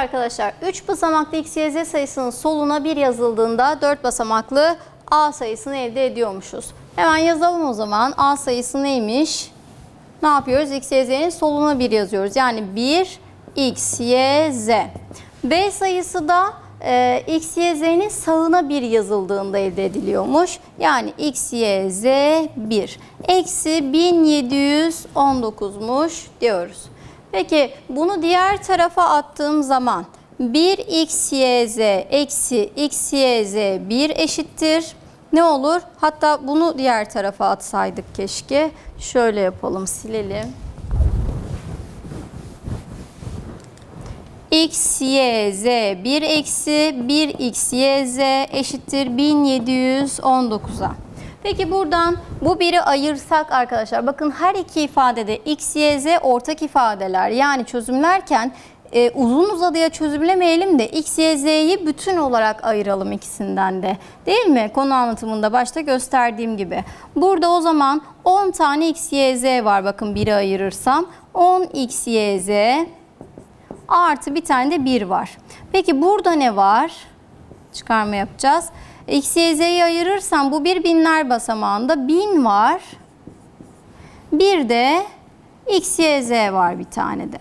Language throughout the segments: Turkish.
Arkadaşlar 3 basamaklı x, y, z sayısının soluna 1 yazıldığında 4 basamaklı a sayısını elde ediyormuşuz. Hemen yazalım o zaman. a sayısı neymiş? Ne yapıyoruz? x, soluna 1 yazıyoruz. Yani 1 x, y, z. b sayısı da e, x, sağına 1 yazıldığında elde ediliyormuş. Yani x, y, z 1. Eksi 1719'muş diyoruz. Peki bunu diğer tarafa attığım zaman 1 y z eksi x, y, z 1 eşittir. Ne olur? Hatta bunu diğer tarafa atsaydık keşke. Şöyle yapalım, silelim. x, y, z 1 eksi 1 x, y, z eşittir 1719'a. Peki buradan bu biri ayırsak arkadaşlar bakın her iki ifadede x, y, z ortak ifadeler yani çözümlerken e, uzun uzadıya çözümlemeyelim de x, y, z'yi bütün olarak ayıralım ikisinden de. Değil mi? Konu anlatımında başta gösterdiğim gibi. Burada o zaman 10 tane x, y, z var bakın biri ayırırsam. 10 x, y, z artı bir tane de 1 var. Peki burada ne var? Çıkarma yapacağız. X, Y, Z'yi ayırırsam bu bir binler basamağında 1000 var. Bir de X, Z var bir tane de.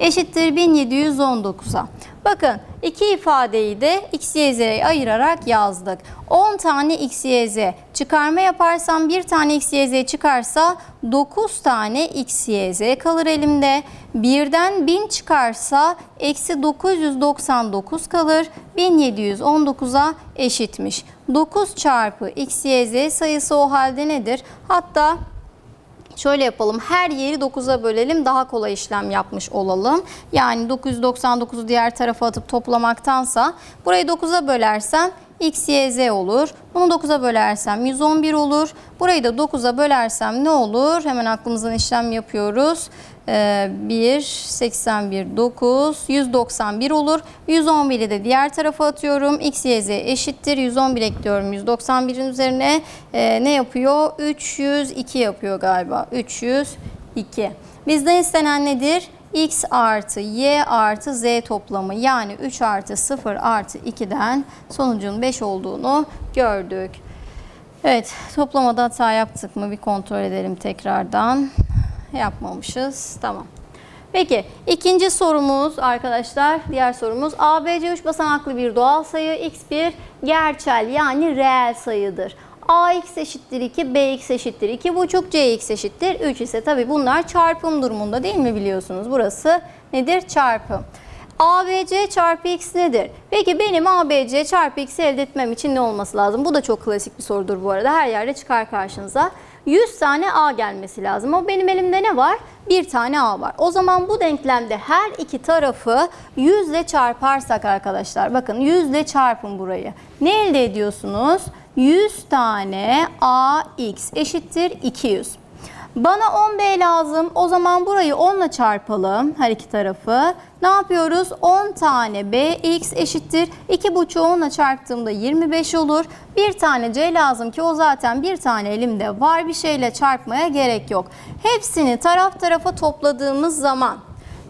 Eşittir 1719'a. Bakın iki ifadeyi de X, Y, Z'ye ayırarak yazdık. 10 tane X, Y, Z. Çıkarma yaparsam bir tane X, Y, Z çıkarsa 9 tane X, Y, Z kalır elimde. Birden 1000 çıkarsa eksi 999 kalır. 1719'a eşitmiş. 9 çarpı X, Y, Z sayısı o halde nedir? Hatta Şöyle yapalım. Her yeri 9'a bölelim. Daha kolay işlem yapmış olalım. Yani 999'u diğer tarafa atıp toplamaktansa burayı 9'a bölersem x, y, z olur. Bunu 9'a bölersem 111 olur. Burayı da 9'a bölersem ne olur? Hemen aklımızdan işlem yapıyoruz. Ee, 1, 81, 9, 191 olur. 111'i de diğer tarafa atıyorum. X, Y, Z eşittir. 111 ekliyorum 191'in üzerine. Ee, ne yapıyor? 302 yapıyor galiba. 302. Bizden istenen nedir? X artı Y artı Z toplamı yani 3 artı 0 artı 2'den sonucun 5 olduğunu gördük. Evet toplamada hata yaptık mı bir kontrol edelim tekrardan yapmamışız. Tamam. Peki ikinci sorumuz arkadaşlar diğer sorumuz ABC 3 basamaklı bir doğal sayı x bir gerçel yani reel sayıdır. ax eşittir 2, bx eşittir 2,5, cx eşittir 3 ise tabi bunlar çarpım durumunda değil mi biliyorsunuz? Burası nedir? Çarpım. ABC çarpı x nedir? Peki benim ABC çarpı x elde etmem için ne olması lazım? Bu da çok klasik bir sorudur bu arada. Her yerde çıkar karşınıza. 100 tane A gelmesi lazım. Ama benim elimde ne var? Bir tane A var. O zaman bu denklemde her iki tarafı 100 ile çarparsak arkadaşlar. Bakın 100 ile çarpın burayı. Ne elde ediyorsunuz? 100 tane AX eşittir 200. Bana 10B lazım. O zaman burayı 10 ile çarpalım her iki tarafı. Ne yapıyoruz? 10 tane BX eşittir. 2,5'u 10 ile çarptığımda 25 olur. Bir tane C lazım ki o zaten bir tane elimde var. Bir şeyle çarpmaya gerek yok. Hepsini taraf tarafa topladığımız zaman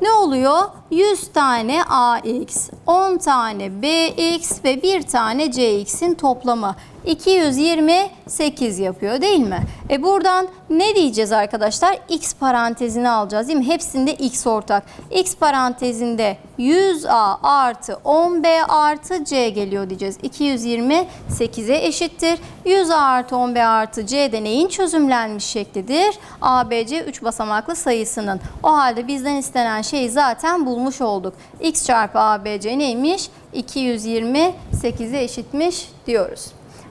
ne oluyor? 100 tane AX, 10 tane BX ve 1 tane CX'in toplamı. 228 yapıyor değil mi? E buradan ne diyeceğiz arkadaşlar? X parantezini alacağız değil mi? Hepsinde X ortak. X parantezinde 100A artı 10B artı C geliyor diyeceğiz. 228'e eşittir. 100A artı 10B artı C de çözümlenmiş şeklidir? ABC 3 basamaklı sayısının. O halde bizden istenen şeyi zaten bulmuş olduk. X çarpı ABC neymiş? 228'e eşitmiş diyoruz.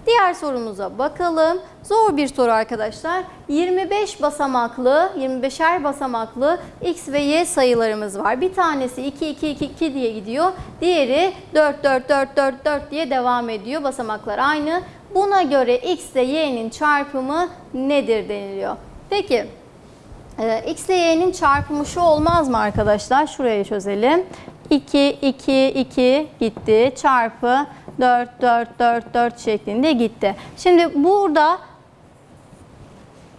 Diğer sorumuza bakalım. Zor bir soru arkadaşlar. 25 basamaklı, 25'er basamaklı x ve y sayılarımız var. Bir tanesi 2 2 2 2 diye gidiyor. Diğeri 4 4 4 4 4 diye devam ediyor. Basamaklar aynı. Buna göre x ile y'nin çarpımı nedir deniliyor. Peki e, x ile y'nin çarpımı şu olmaz mı arkadaşlar? Şuraya çözelim. 2 2 2 gitti çarpı 4, 4, 4, 4 şeklinde gitti. Şimdi burada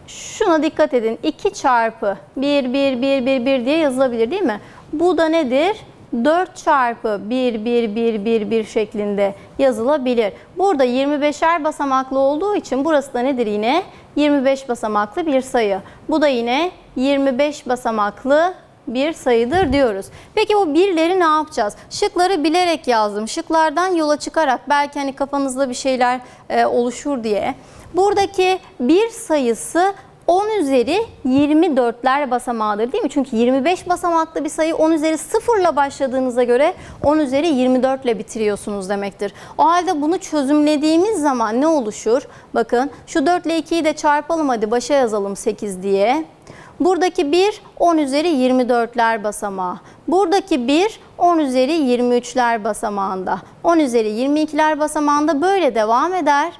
şuna dikkat edin. 2 çarpı 1, 1, 1, 1, 1 diye yazılabilir değil mi? Bu da nedir? 4 çarpı 1, 1, 1, 1, 1 şeklinde yazılabilir. Burada 25'er basamaklı olduğu için burası da nedir yine? 25 basamaklı bir sayı. Bu da yine 25 basamaklı bir sayıdır diyoruz. Peki bu birleri ne yapacağız? Şıkları bilerek yazdım. Şıklardan yola çıkarak belki hani kafanızda bir şeyler e, oluşur diye. Buradaki bir sayısı 10 üzeri 24'ler basamağıdır değil mi? Çünkü 25 basamaklı bir sayı 10 üzeri 0 ile başladığınıza göre 10 üzeri 24 ile bitiriyorsunuz demektir. O halde bunu çözümlediğimiz zaman ne oluşur? Bakın şu 4 ile 2'yi de çarpalım hadi başa yazalım 8 diye. Buradaki 1 10 üzeri 24'ler basamağı. Buradaki 1 10 üzeri 23'ler basamağında. 10 üzeri 22'ler basamağında böyle devam eder.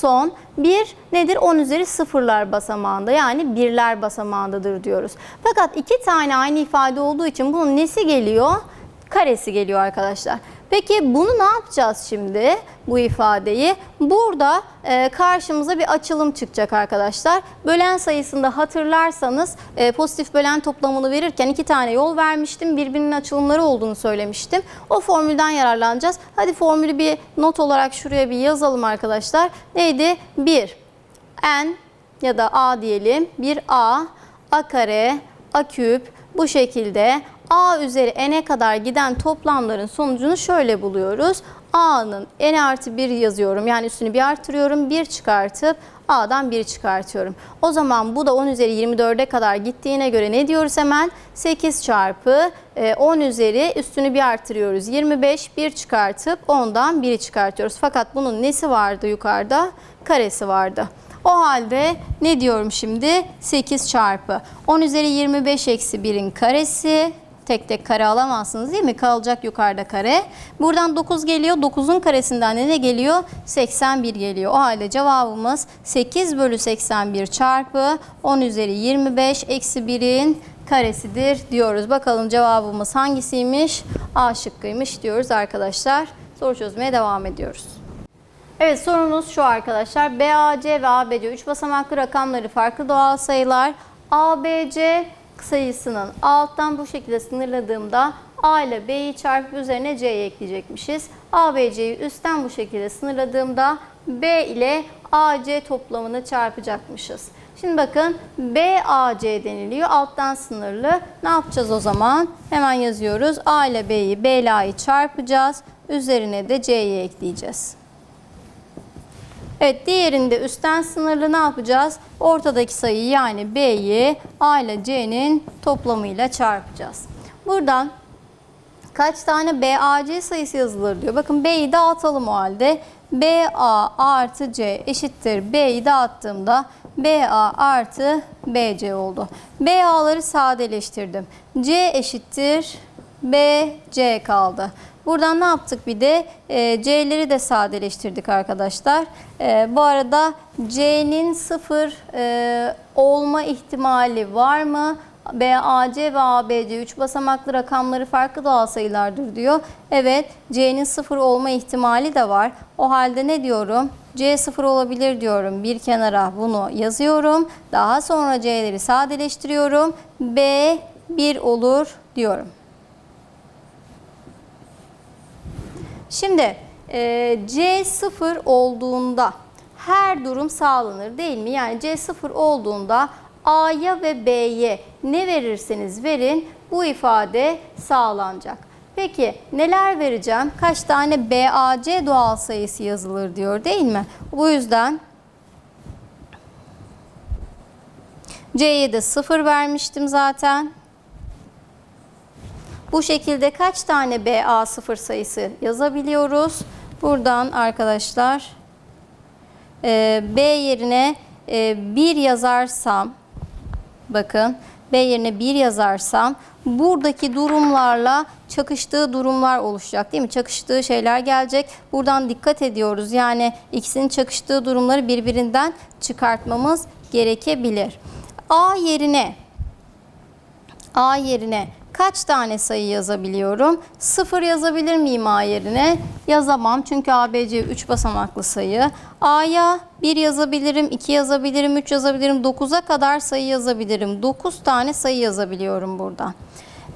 Son bir nedir? 10 üzeri sıfırlar basamağında yani birler basamağındadır diyoruz. Fakat iki tane aynı ifade olduğu için bunun nesi geliyor? Karesi geliyor arkadaşlar. Peki bunu ne yapacağız şimdi bu ifadeyi? Burada e, karşımıza bir açılım çıkacak arkadaşlar. Bölen sayısında hatırlarsanız e, pozitif bölen toplamını verirken iki tane yol vermiştim. Birbirinin açılımları olduğunu söylemiştim. O formülden yararlanacağız. Hadi formülü bir not olarak şuraya bir yazalım arkadaşlar. Neydi? 1 n ya da a diyelim. 1 a a kare a küp bu şekilde a üzeri n'e kadar giden toplamların sonucunu şöyle buluyoruz. a'nın n artı 1 yazıyorum. Yani üstünü bir artırıyorum. 1 çıkartıp a'dan 1 çıkartıyorum. O zaman bu da 10 üzeri 24'e kadar gittiğine göre ne diyoruz hemen? 8 çarpı e, 10 üzeri üstünü bir artırıyoruz. 25 1 çıkartıp 10'dan 1'i çıkartıyoruz. Fakat bunun nesi vardı yukarıda? Karesi vardı. O halde ne diyorum şimdi? 8 çarpı 10 üzeri 25 eksi 1'in karesi. Tek tek kare alamazsınız değil mi? Kalacak yukarıda kare. Buradan 9 geliyor. 9'un karesinden de ne geliyor? 81 geliyor. O halde cevabımız 8 bölü 81 çarpı 10 üzeri 25 eksi 1'in karesidir diyoruz. Bakalım cevabımız hangisiymiş? A şıkkıymış diyoruz arkadaşlar. Soru çözmeye devam ediyoruz. Evet sorumuz şu arkadaşlar. BAC ve ABC 3 basamaklı rakamları farklı doğal sayılar. ABC sayısının alttan bu şekilde sınırladığımda A ile B'yi çarpıp üzerine C'yi ekleyecekmişiz. ABC'yi üstten bu şekilde sınırladığımda B ile AC toplamını çarpacakmışız. Şimdi bakın BAC deniliyor. Alttan sınırlı. Ne yapacağız o zaman? Hemen yazıyoruz. A ile B'yi, B ile A'yı çarpacağız. Üzerine de C'yi ekleyeceğiz. Evet diğerinde üstten sınırlı ne yapacağız? Ortadaki sayıyı yani B'yi A ile C'nin toplamıyla çarpacağız. Buradan kaç tane BAC sayısı yazılır diyor. Bakın B'yi dağıtalım o halde. BA artı C eşittir. B'yi dağıttığımda BA artı BC oldu. BA'ları sadeleştirdim. C eşittir. BC kaldı. Buradan ne yaptık bir de? E, C'leri de sadeleştirdik arkadaşlar. E, bu arada C'nin sıfır e, olma ihtimali var mı? BAC ve ABC 3 basamaklı rakamları farklı doğal sayılardır diyor. Evet C'nin sıfır olma ihtimali de var. O halde ne diyorum? C sıfır olabilir diyorum. Bir kenara bunu yazıyorum. Daha sonra C'leri sadeleştiriyorum. B 1 olur diyorum. Şimdi e, C sıfır olduğunda her durum sağlanır değil mi? Yani C sıfır olduğunda A'ya ve B'ye ne verirseniz verin bu ifade sağlanacak. Peki neler vereceğim? Kaç tane BAC doğal sayısı yazılır diyor değil mi? Bu yüzden C'ye de 0 vermiştim zaten. Bu şekilde kaç tane BA sıfır sayısı yazabiliyoruz? Buradan arkadaşlar e, B yerine e, 1 yazarsam bakın B yerine 1 yazarsam buradaki durumlarla çakıştığı durumlar oluşacak değil mi? Çakıştığı şeyler gelecek. Buradan dikkat ediyoruz. Yani ikisinin çakıştığı durumları birbirinden çıkartmamız gerekebilir. A yerine A yerine kaç tane sayı yazabiliyorum? 0 yazabilir miyim A yerine? Yazamam çünkü ABC 3 basamaklı sayı. A'ya 1 yazabilirim, 2 yazabilirim, 3 yazabilirim, 9'a kadar sayı yazabilirim. 9 tane sayı yazabiliyorum buradan.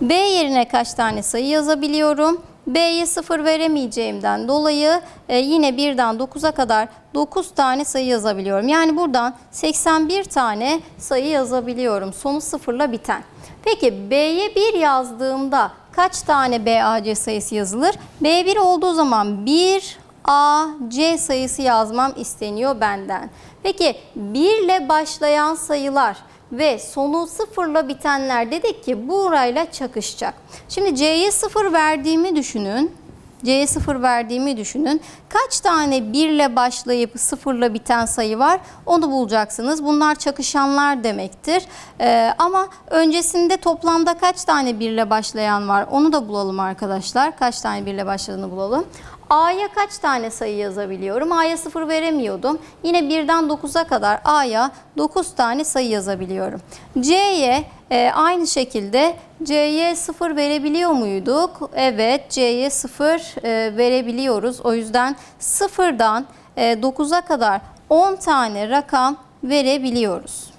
B yerine kaç tane sayı yazabiliyorum? B'ye 0 veremeyeceğimden dolayı e, yine 1'den 9'a kadar 9 tane sayı yazabiliyorum. Yani buradan 81 tane sayı yazabiliyorum. Sonu sıfırla biten. Peki B'ye 1 yazdığımda kaç tane BAC sayısı yazılır? B1 olduğu zaman 1 A, C sayısı yazmam isteniyor benden. Peki 1 ile başlayan sayılar ve sonu sıfırla bitenler dedik ki burayla çakışacak. Şimdi C'ye sıfır verdiğimi düşünün. C'ye sıfır verdiğimi düşünün. Kaç tane 1 ile başlayıp sıfırla biten sayı var? Onu bulacaksınız. Bunlar çakışanlar demektir. Ee, ama öncesinde toplamda kaç tane 1 ile başlayan var? Onu da bulalım arkadaşlar. Kaç tane 1 ile başladığını bulalım. A'ya kaç tane sayı yazabiliyorum? A'ya 0 veremiyordum. Yine 1'den 9'a kadar A'ya 9 tane sayı yazabiliyorum. C'ye e, aynı şekilde C'ye 0 verebiliyor muyduk? Evet C'ye 0 e, verebiliyoruz. O yüzden 0'dan e, 9'a kadar 10 tane rakam verebiliyoruz.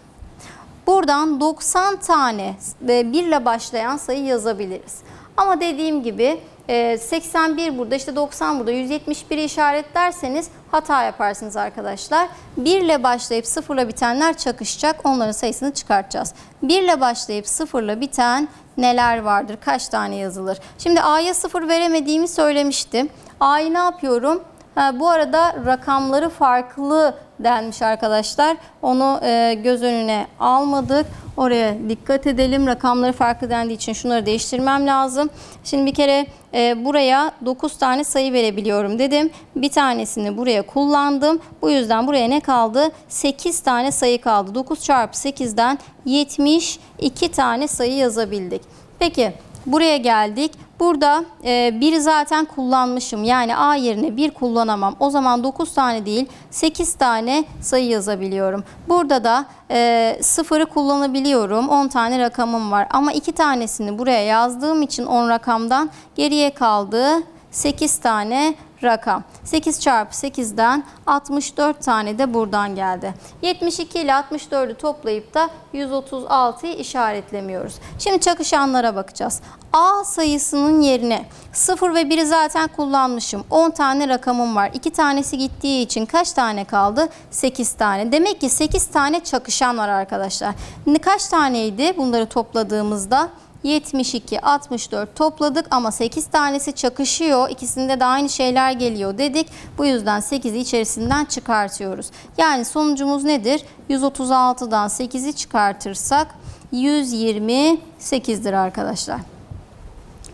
Buradan 90 tane ve 1 ile başlayan sayı yazabiliriz. Ama dediğim gibi e, 81 burada işte 90 burada 171'i işaretlerseniz hata yaparsınız arkadaşlar. 1 ile başlayıp 0 ile bitenler çakışacak. Onların sayısını çıkartacağız. 1 ile başlayıp 0 ile biten neler vardır? Kaç tane yazılır? Şimdi A'ya 0 veremediğimi söylemiştim. A'yı ne yapıyorum? Ha, bu arada rakamları farklı denmiş arkadaşlar. Onu e, göz önüne almadık. Oraya dikkat edelim. Rakamları farklı dendiği için şunları değiştirmem lazım. Şimdi bir kere e, buraya 9 tane sayı verebiliyorum dedim. Bir tanesini buraya kullandım. Bu yüzden buraya ne kaldı? 8 tane sayı kaldı. 9 çarpı 8'den 72 tane sayı yazabildik. Peki buraya geldik. Burada e, bir zaten kullanmışım. Yani A yerine 1 kullanamam. O zaman 9 tane değil 8 tane sayı yazabiliyorum. Burada da e, sıfırı kullanabiliyorum. 10 tane rakamım var. Ama 2 tanesini buraya yazdığım için 10 rakamdan geriye kaldı 8 tane rakam. 8 çarpı 8'den 64 tane de buradan geldi. 72 ile 64'ü toplayıp da 136'yı işaretlemiyoruz. Şimdi çakışanlara bakacağız. A sayısının yerine 0 ve 1'i zaten kullanmışım. 10 tane rakamım var. 2 tanesi gittiği için kaç tane kaldı? 8 tane. Demek ki 8 tane çakışan var arkadaşlar. Kaç taneydi bunları topladığımızda? 72, 64 topladık ama 8 tanesi çakışıyor. İkisinde de aynı şeyler geliyor dedik. Bu yüzden 8'i içerisinden çıkartıyoruz. Yani sonucumuz nedir? 136'dan 8'i çıkartırsak 128'dir arkadaşlar.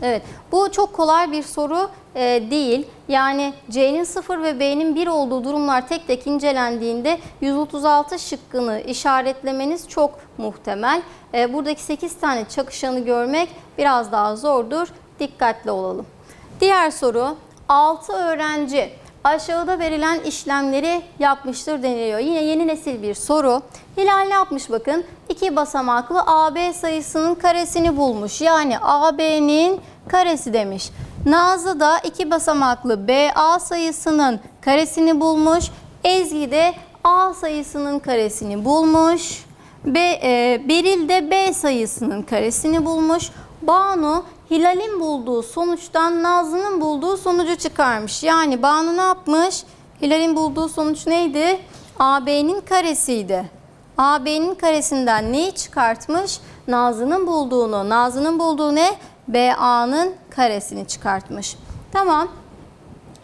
Evet, bu çok kolay bir soru e, değil. Yani C'nin 0 ve B'nin 1 olduğu durumlar tek tek incelendiğinde 136 şıkkını işaretlemeniz çok muhtemel. E, buradaki 8 tane çakışanı görmek biraz daha zordur. Dikkatli olalım. Diğer soru 6 öğrenci aşağıda verilen işlemleri yapmıştır deniliyor. Yine yeni nesil bir soru. Hilal ne yapmış bakın? İki basamaklı AB sayısının karesini bulmuş. Yani AB'nin karesi demiş. Nazlı da iki basamaklı BA sayısının karesini bulmuş. Ezgi de A sayısının karesini bulmuş. B, e, Beril de B sayısının karesini bulmuş. Banu Hilal'in bulduğu sonuçtan Nazlı'nın bulduğu sonucu çıkarmış. Yani Banu ne yapmış? Hilal'in bulduğu sonuç neydi? AB'nin karesiydi. AB'nin karesinden neyi çıkartmış? Nazlı'nın bulduğunu. Nazlı'nın bulduğu ne? BA'nın karesini çıkartmış. Tamam.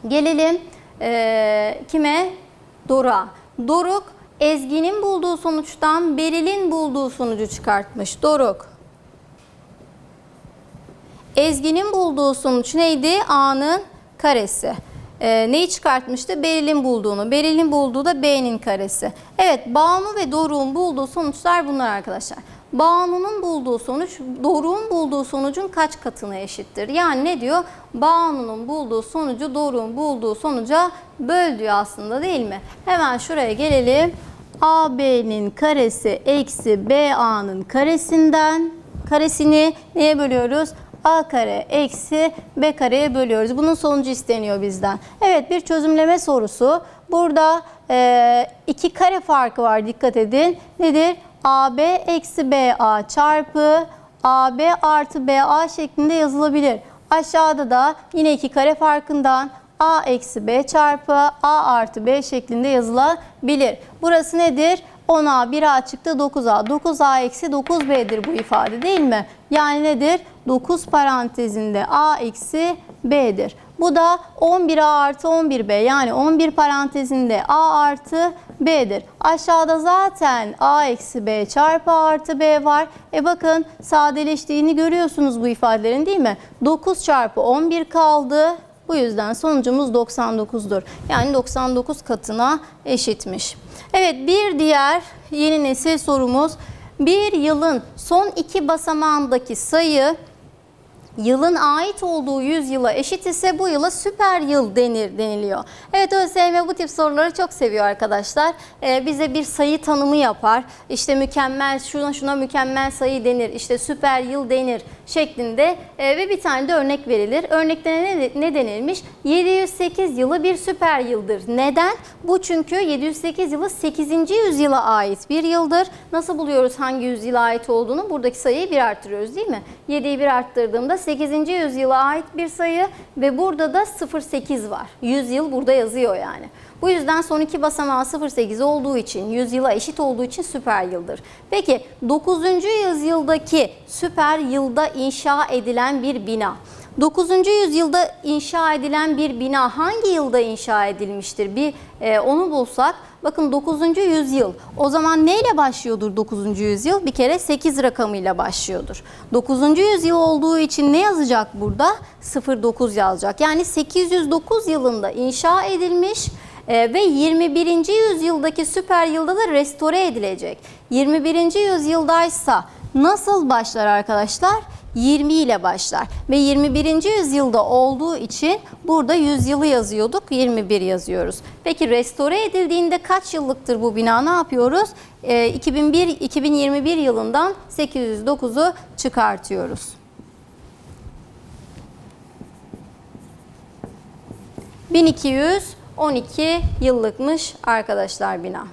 Gelelim eee, kime? Doruk'a. Doruk Ezgi'nin bulduğu sonuçtan Beril'in bulduğu sonucu çıkartmış. Doruk. Ezgi'nin bulduğu sonuç neydi? A'nın karesi. Ee, neyi çıkartmıştı? Beril'in bulduğunu. Beril'in bulduğu da B'nin karesi. Evet, Banu ve Doruk'un bulduğu sonuçlar bunlar arkadaşlar. Banu'nun bulduğu sonuç, Doruk'un bulduğu sonucun kaç katına eşittir? Yani ne diyor? Banu'nun bulduğu sonucu Doruk'un bulduğu sonuca böl diyor aslında değil mi? Hemen şuraya gelelim. AB'nin karesi eksi BA'nın karesinden karesini neye bölüyoruz? A kare eksi B kareye bölüyoruz. Bunun sonucu isteniyor bizden. Evet bir çözümleme sorusu. Burada e, iki kare farkı var dikkat edin. Nedir? AB eksi BA çarpı AB artı BA şeklinde yazılabilir. Aşağıda da yine iki kare farkından A eksi B çarpı A artı B şeklinde yazılabilir. Burası nedir? 10A 1A çıktı 9A. 9A eksi 9B'dir bu ifade değil mi? Yani nedir? 9 parantezinde A eksi B'dir. Bu da 11A artı 11B yani 11 parantezinde A artı B'dir. Aşağıda zaten A eksi B çarpı A artı B var. E bakın sadeleştiğini görüyorsunuz bu ifadelerin değil mi? 9 çarpı 11 kaldı. Bu yüzden sonucumuz 99'dur. Yani 99 katına eşitmiş. Evet bir diğer yeni nesil sorumuz. Bir yılın son iki basamağındaki sayı yılın ait olduğu yüzyıla eşit ise bu yıla süper yıl denir deniliyor. Evet ÖSYM bu tip soruları çok seviyor arkadaşlar. Ee, bize bir sayı tanımı yapar. İşte mükemmel şuna şuna mükemmel sayı denir. İşte süper yıl denir şeklinde Ee, ve bir tane de örnek verilir. Örnekte ne, ne denilmiş? 708 yılı bir süper yıldır. Neden? Bu çünkü 708 yılı 8. yüzyıla ait bir yıldır. Nasıl buluyoruz hangi yüzyıla ait olduğunu? Buradaki sayıyı bir arttırıyoruz değil mi? 7'yi bir arttırdığımda 8. yüzyıla ait bir sayı ve burada da 08 var. 100 yıl burada yazıyor yani. Bu yüzden son iki basamağı 08 olduğu için, 100 yıla eşit olduğu için süper yıldır. Peki 9. yüzyıldaki süper yılda inşa edilen bir bina. 9. yüzyılda inşa edilen bir bina hangi yılda inşa edilmiştir? Bir e, onu bulsak. Bakın 9. yüzyıl. O zaman neyle başlıyordur 9. yüzyıl? Bir kere 8 rakamıyla başlıyordur. 9. yüzyıl olduğu için ne yazacak burada? 09 yazacak. Yani 809 yılında inşa edilmiş e, ve 21. yüzyıldaki süper yılda da restore edilecek. 21. yüzyıldaysa nasıl başlar arkadaşlar? 20 ile başlar ve 21. yüzyılda olduğu için burada yüzyılı yazıyorduk 21 yazıyoruz. Peki restore edildiğinde kaç yıllıktır bu bina ne yapıyoruz? Ee, 2001 2021 yılından 809'u çıkartıyoruz. 1212 yıllıkmış arkadaşlar bina.